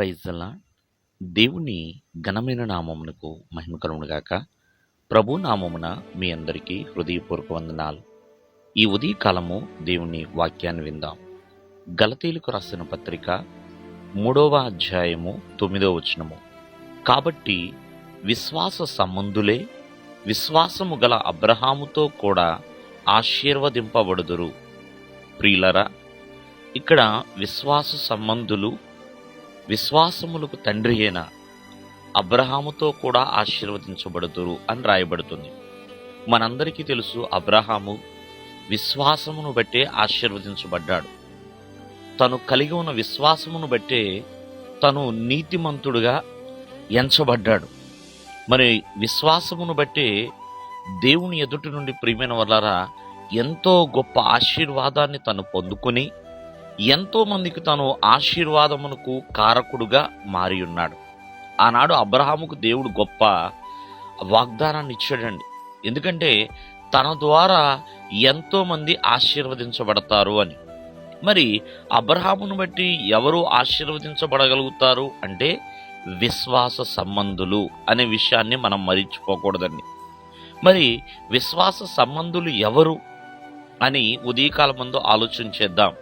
ప్రైజ్లా దేవుని ఘనమైన నామమునకు మహిమ ప్రభు నామమున మీ అందరికీ హృదయపూర్వక వందనాలు. ఈ ఉదయకాలము దేవుని వాక్యాన్ని విందాం. గలతీలకు రాసిన పత్రిక మూడవ అధ్యాయము తొమ్మిదవ వచనము. కాబట్టి విశ్వాస సంబంధులే విశ్వాసము గల అబ్రహాముతో కూడా ఆశీర్వదింపబడుదురు. ప్రియులరా ఇక్కడ విశ్వాస సంబంధులు విశ్వాసములకు తండ్రి అయిన అబ్రహాముతో కూడా ఆశీర్వదించబడుతురు అని రాయబడుతుంది. మనందరికీ తెలుసు అబ్రహాము విశ్వాసమును బట్టే ఆశీర్వదించబడ్డాడు. తను కలిగి ఉన్న విశ్వాసమును బట్టే తను నీతిమంతుడుగా ఎంచబడ్డాడు. మరి విశ్వాసమును బట్టే దేవుని ఎదుటి నుండి ప్రియమైన వల్లరా ఎంతో గొప్ప ఆశీర్వాదాన్ని తను పొందుకొని ఎంతో మందికి తను ఆశీర్వాదమునకు కారకుడుగా మారి ఉన్నాడు ఆనాడు అబ్రహాముకు దేవుడు గొప్ప వాగ్దానాన్ని ఇచ్చాడండి ఎందుకంటే తన ద్వారా ఎంతో మంది ఆశీర్వదించబడతారు అని. మరి అబ్రహామును బట్టి ఎవరు ఆశీర్వదించబడగలుగుతారు అంటే విశ్వాస సంబంధులు అనే విషయాన్ని మనం మరిచిపోకూడదండి. మరి విశ్వాస సంబంధులు ఎవరు అని ఉదయకాలం ముందు ఆలోచన చేద్దాం.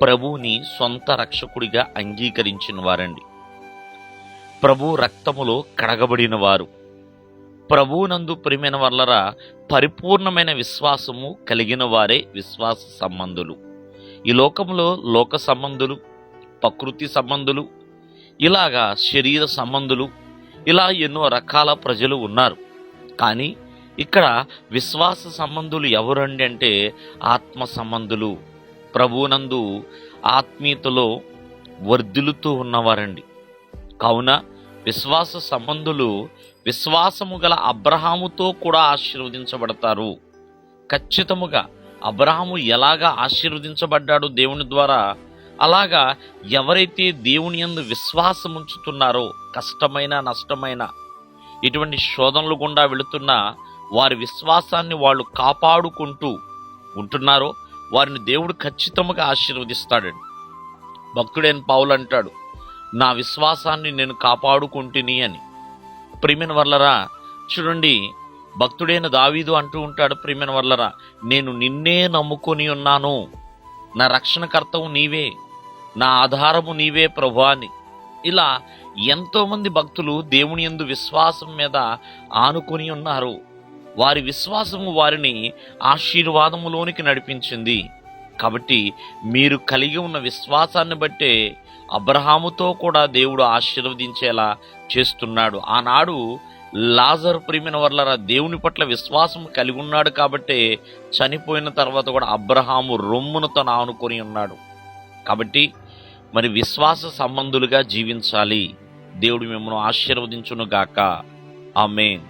ప్రభువుని సొంత రక్షకుడిగా అంగీకరించిన వారండి. ప్రభు రక్తములో కడగబడిన వారు. ప్రభువునందు ప్రియమైన వల్లరా పరిపూర్ణమైన విశ్వాసము కలిగిన వారే విశ్వాస సంబంధులు. ఈ లోకంలో లోక సంబంధులు ప్రకృతి సంబంధులు ఇలాగా శరీర సంబంధులు ఇలా ఎన్నో రకాల ప్రజలు ఉన్నారు. కానీ ఇక్కడ విశ్వాస సంబంధులు ఎవరండి అంటే ఆత్మ సంబంధులు. ప్రభువునందు ఆత్మీయతలో వర్ధిల్లుతూ ఉన్నవారండి. కావున విశ్వాస సంబంధులు విశ్వాసము గల అబ్రహాముతో కూడా ఆశీర్వదించబడతారు. ఖచ్చితముగా అబ్రహాము ఎలాగా ఆశీర్వదించబడ్డాడు దేవుని ద్వారా అలాగా ఎవరైతే దేవుని యందు విశ్వాసం ఉంచుతున్నారో కష్టమైన నష్టమైన ఇటువంటి శోధనలు గుండా వెళుతున్నా వారి విశ్వాసాన్ని వాళ్ళు కాపాడుకుంటూ ఉంటున్నారో వారిని దేవుడు ఖచ్చితంగా ఆశీర్వదిస్తాడండి భక్తుడైన పావులు అంటాడు నా విశ్వాసాన్ని నేను కాపాడుకుంటుని అని. ప్రిమిన వల్లరా చూడండి భక్తుడైన దావీదు అంటూ ఉంటాడు ప్రిమిన వల్లరా నేను నిన్నే నమ్ముకొని ఉన్నాను. నా రక్షణకర్తవు నీవే. నా ఆధారము నీవే ప్రభు అని. ఇలా ఎంతోమంది భక్తులు దేవుని యందు విశ్వాసం మీద ఆనుకొని ఉన్నారు. వారి విశ్వాసము వారిని ఆశీర్వాదములోనికి నడిపించింది. కాబట్టి మీరు కలిగి ఉన్న విశ్వాసాన్ని బట్టే అబ్రహాముతో కూడా దేవుడు ఆశీర్వదించేలా చేస్తున్నాడు. ఆనాడు లాజర్ ప్రియమైన వర్లరా దేవుని పట్ల విశ్వాసం కలిగి ఉన్నాడు కాబట్టే చనిపోయిన తర్వాత కూడా అబ్రహాము రొమ్మును తను ఆనుకొని ఉన్నాడు. కాబట్టి మరి విశ్వాస సంబంధులుగా జీవించాలి. దేవుడు మిమ్మల్ని ఆశీర్వదించును గాక ఆమెన్.